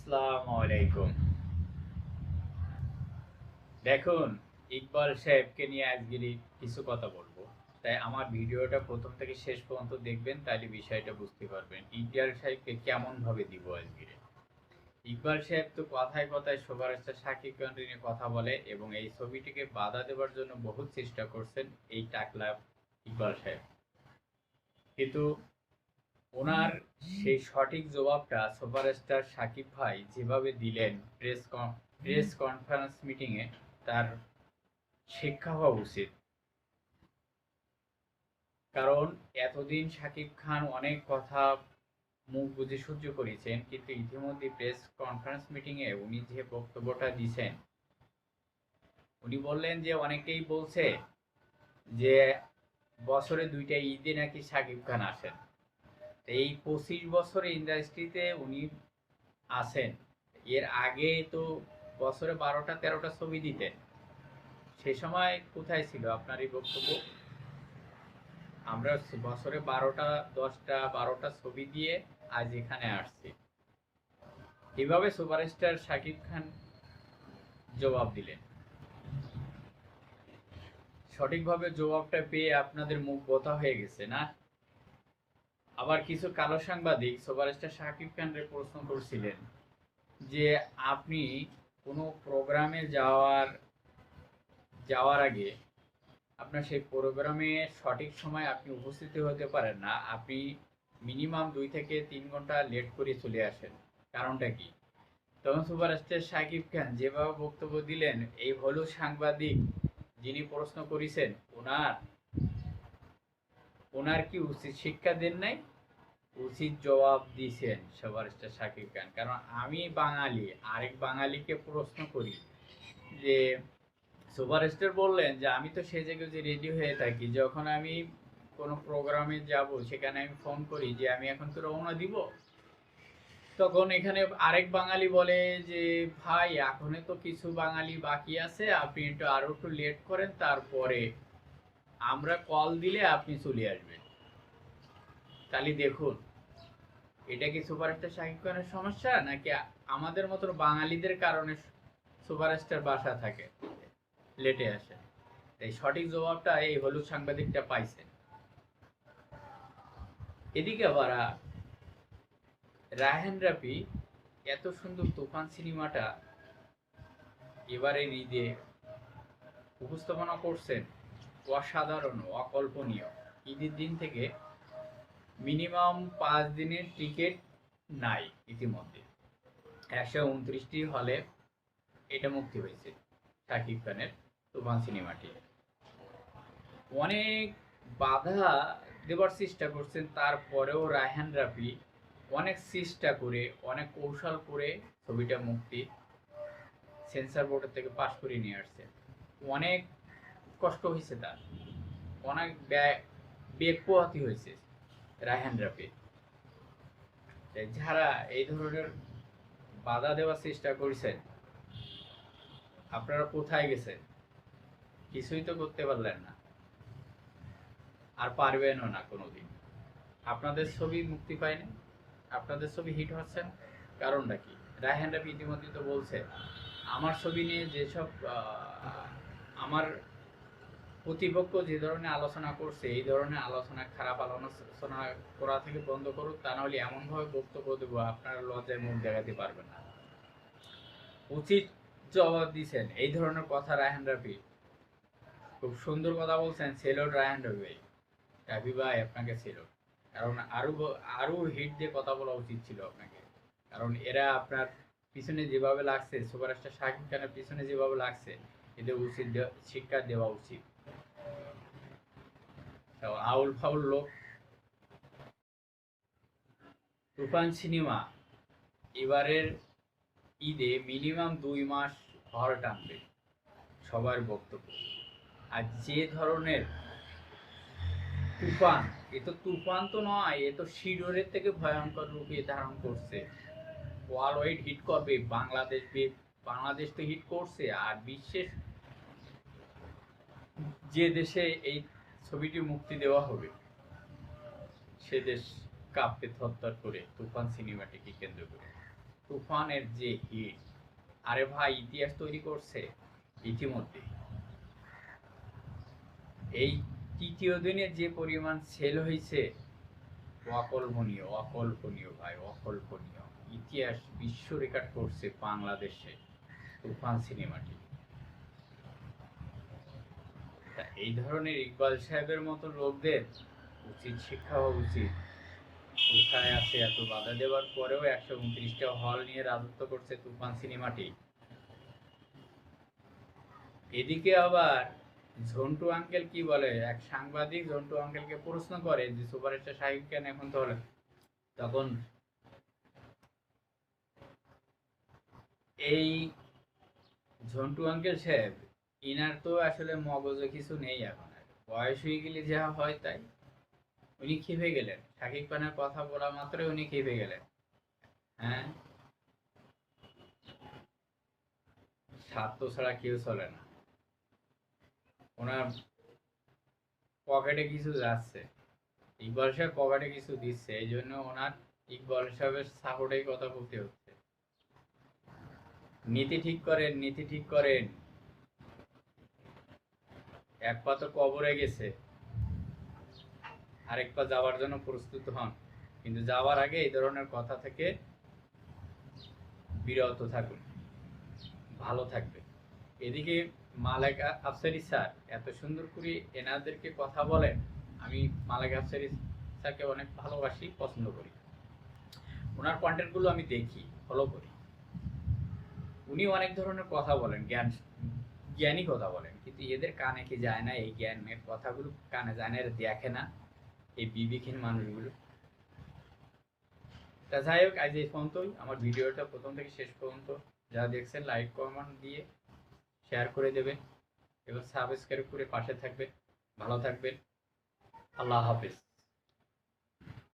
আসসালামু আলাইকুম দেখুন, ইকবাল সাহেবকে নিয়ে আজকের কিছু কথা বলব। তাই আমার ভিডিওটা প্রথম থেকে শেষ পর্যন্ত দেখবেন, তাহলে বিষয়টা বুঝতে পারবেন ইকবাল সাহেবকে কেমন ভাবে দিব আজকে। ইকবাল সাহেব তো কথায় কথায় সবার একটা সাকিব খানকে নিয়ে কথা বলে এবং এই ছবিটিকে বাধা দেওয়ার জন্য বহুত চেষ্টা করছেন এই টাকলা ইকবাল সাহেব। কিন্তু ওনার সেই সঠিক জবাবটা সুপারস্টার সাকিব ভাই যেভাবে দিলেন প্রেস প্রেস কনফারেন্স মিটিংয়ে তার শিক্ষা হওয়া উচিত। কারণ এতদিন সাকিব খান অনেক কথা মুখ বুঝে সহ্য করেছেন কিন্তু ইতিমধ্যে প্রেস কনফারেন্স মিটিংয়ে উনি যে বক্তব্যটা দিয়েছেন উনি বললেন যে অনেকেই বলছে যে বছরে দুইটা ঈদে নাকি সাকিব খান আসেন। এই পঁচিশ বছরে ইন্ডাস্ট্রিতে উনি আছেন। এর আগে তো বছরে বারোটা, তেরোটা ছবি দিতেন। সে সময় কোথায় ছিল আপনার এই বক্তব্য? আমরা বছরে বারোটা, দশটা, বারোটা ছবি দিয়ে আজ এখানে আসছি। এভাবে সুপারস্টার শাকিব খান জবাব দিলেন। সঠিকভাবে জবাবটা পেয়ে আপনাদের মুখ বোতা হয়ে গেছে না? আবার কিছু কালো সাংবাদিক সুপারস্টার শাকিব খানরে প্রশ্ন করছিলেন যে আপনি কোনো প্রোগ্রামে যাওয়ার যাওয়ার আগে আপনার সেই প্রোগ্রামে সঠিক সময় আপনি উপস্থিত হতে পারেন না, আপনি মিনিমাম দুই থেকে তিন ঘণ্টা লেট করে চলে আসেন। কারণটা কি? তখন সুপারস্টার শাকিব খান যেভাবে বক্তব্য দিলেন, এই হলো সাংবাদিক যিনি প্রশ্ন করেছেন, ওনার ওনার কি উচিত শিক্ষা দেন নাই? উচিত জবাব দিয়েছেন সুপারস্টার শাকিব খান। কারণ আমি বাঙালি, আরেক বাঙালিকে প্রশ্ন করি যে, সুপারস্টার বললেন যে, আমি তো সেই জায়গায় যে রেডি হয়ে থাকি। যখন আমি কোনো প্রোগ্রামে যাব, সেখানে আমি ফোন করি যে, আমি এখন তো রওনা দিব তখন এখানে আরেক বাঙালি বলে যে, ভাই, এখনও তো কিছু বাঙালি বাকি আছে। আপনি একটু আরও একটু লেট করেন, তারপরে আমরা কল দিলে আপনি চলে আসবেন। তাহলে দেখুন, এটা কি সুপারস্টার শাকিব খানের সমস্যা, নাকি আমাদের মতো বাঙালিদের কারণে সুপারস্টার বাসা থাকে, লেটে আসে? এই সঠিক জবাবটা এই হলুদ সাংবাদিকটা পাইছেন এদিকে আবার রায়হান রাফি এত সুন্দর তুফান সিনেমাটা এবারে ঈদে উপস্থাপনা করছেন। অসাধারণ, অকল্পনীয়। ঈদের দিন থেকে মিনিমাম পাঁচ দিনের টিকিট নাই ইতিমধ্যে। একশো উনত্রিশটি হলে এটা মুক্তি হয়েছে শাকিব খানের তুফান সিনেমাটি। অনেক বাধা দেওয়ার চেষ্টা করছেন, তারপরেও রায়হান রাফি অনেক চেষ্টা করে, অনেক কৌশল করে ছবিটা মুক্তি সেন্সার বোর্ডের থেকে পাশ করে নিয়ে আসছে। অনেক কষ্ট হয়েছে তার। অনেক বেগ পোহাতি হয়েছে রায়হান রাফি। যারা এই ধরনের বাধা দেওয়ার চেষ্টা করছেন, আপনারা কোথায় গেছেন? কিছুই তো করতে পারলেন না। আর পারবেনও না কোনোদিন। আপনাদের ছবি মুক্তি পায়নি? আপনাদের ছবি হিট হচ্ছে না? কারণটা কি? রায়হান রাফি ইতিমধ্যে তো বলছে, আমার ছবি নিয়ে যেসব আমার প্রতিপক্ষ যে ধরনের আলোচনা করছে, এই ধরনের আলোচনা, খারাপ আলোচনা করা থেকে বন্ধ করুক, তা নাহলে এমনভাবে বক্তব্য দেবো, আপনারা লজ্জায় মুখ দেখাতে পারবেন না। উচিত জবাব দিছেন, এই ধরনের কথা রায়হান রাফি খুব সুন্দর কথা বলছেন সেলর রায়হান ভাই রাফি ভাই, আপনাকে ছিল। কারণ আরও ব- আরও হিট দিয়ে কথা বলা উচিত ছিল আপনাকে। কারণ এরা আপনার পিছনে যেভাবে লাগছে, সুপারস্টার শাকিব খানের পিছনে যেভাবে লাগছে, এদের উচিত শিক্ষা দেওয়া উচিত। আউল ফাউল লোক। তুফান সিনেমা, এবারের ঈদে মিনিমাম দুই মাস ঘর টানবে সবার বক্তব্য। আর যে ধরনের তুফান, এ তো তুফান তো নয়, এ তো শিডোরের থেকে ভয়ঙ্কর রূপে ধারণ করছে। ওয়ার্ল্ড ওয়াইড হিট করবে বাংলাদেশ বাংলাদেশ তো হিট করছে, আর বিশ্বের যে দেশে এই ছবিটি মুক্তি দেওয়া হবে, সে দেশ কাঁপতে থরথর করে তুফান সিনেমাটিকে কেন্দ্র করে। তুফানের যে হিট, আরে ভাই, ইতিহাস তৈরি করছে ইতিমধ্যে এই তৃতীয় দিনে যে পরিমাণ সেল হয়েছে, অকল্পনীয় অকল্পনীয় ভাই, অকল্পনীয়। ইতিহাস বিশ্ব রেকর্ড করছে বাংলাদেশে তুফান সিনেমাটি। তা এই ধরনের ইকবাল সাহেবের মতো লোকদের উচিত শিক্ষা হওয়া উচিত। কোথায় আছে এত বাধা দেওয়ার পরেও একশো উনত্রিশটা হল নিয়ে রাজত্ব করছে তুফান সিনেমাটি। এদিকে আবার ঝন্টু আঙ্কেল কি বলে? এক সাংবাদিক ঝন্টু আঙ্কেলকে প্রশ্ন করে যে, সুপারস্টার সাহিব কেন এখন তো হলে তখন এই ঝন্টু আঙ্কেল সাহেব ইনার তো আসলে মগজে কিছু নেই এখন আর। বয়স হয়ে গেলে যা হয় তাই। উনি খেপে গেলেন। শাকিব খানের কথা বলা মাত্রই উনি খেপে গেলেন। হ্যাঁ? স্বার্থ ছাড়া কেউ চলে না। ওনার পকেটে কিছু যাচ্ছে। ইকবাল সাহেব পকেটে কিছু দিচ্ছে। এই জন্য ওনার ইকবাল সাহেবের সাপোর্টেই কথা বলতে হচ্ছে। নীতি ঠিক করেন, নীতি ঠিক করেন। এক পা তো কবরে গেছে, আরেক পা যাওয়ার জন্য প্রস্তুত হন। কিন্তু যাওয়ার আগে এই ধরনের কথা থেকে বিরত থাকুন, ভালো থাকবে এদিকে মালেক আফসারি স্যার, এত সুন্দর করে এনাদেরকে কথা বলেন, আমি মালেক আফসারি স্যারকে অনেক ভালোবাসি, পছন্দ করি। ওনার কন্টেন্টগুলো আমি দেখি ফলো করি। উনি অনেক ধরনের কথা বলেন, জ্ঞান, জ্ঞানী কথা বলেন। এদের কানে কি যায় না, এই জ্ঞান জ্ঞানের কথাগুলো কানে যায় না দেখে না, এই বিবেকহীন মানুষগুলো। তা যাই হোক, আজ এই পর্যন্তই। আমার ভিডিওটা প্রথম থেকে শেষ পর্যন্ত। যারা দেখছেন লাইক কমেন্ট দিয়ে শেয়ার করে দেবেন এবং সাবস্ক্রাইব করে পাশে থাকবেন। ভালো থাকবেন। আল্লাহ হাফিজ।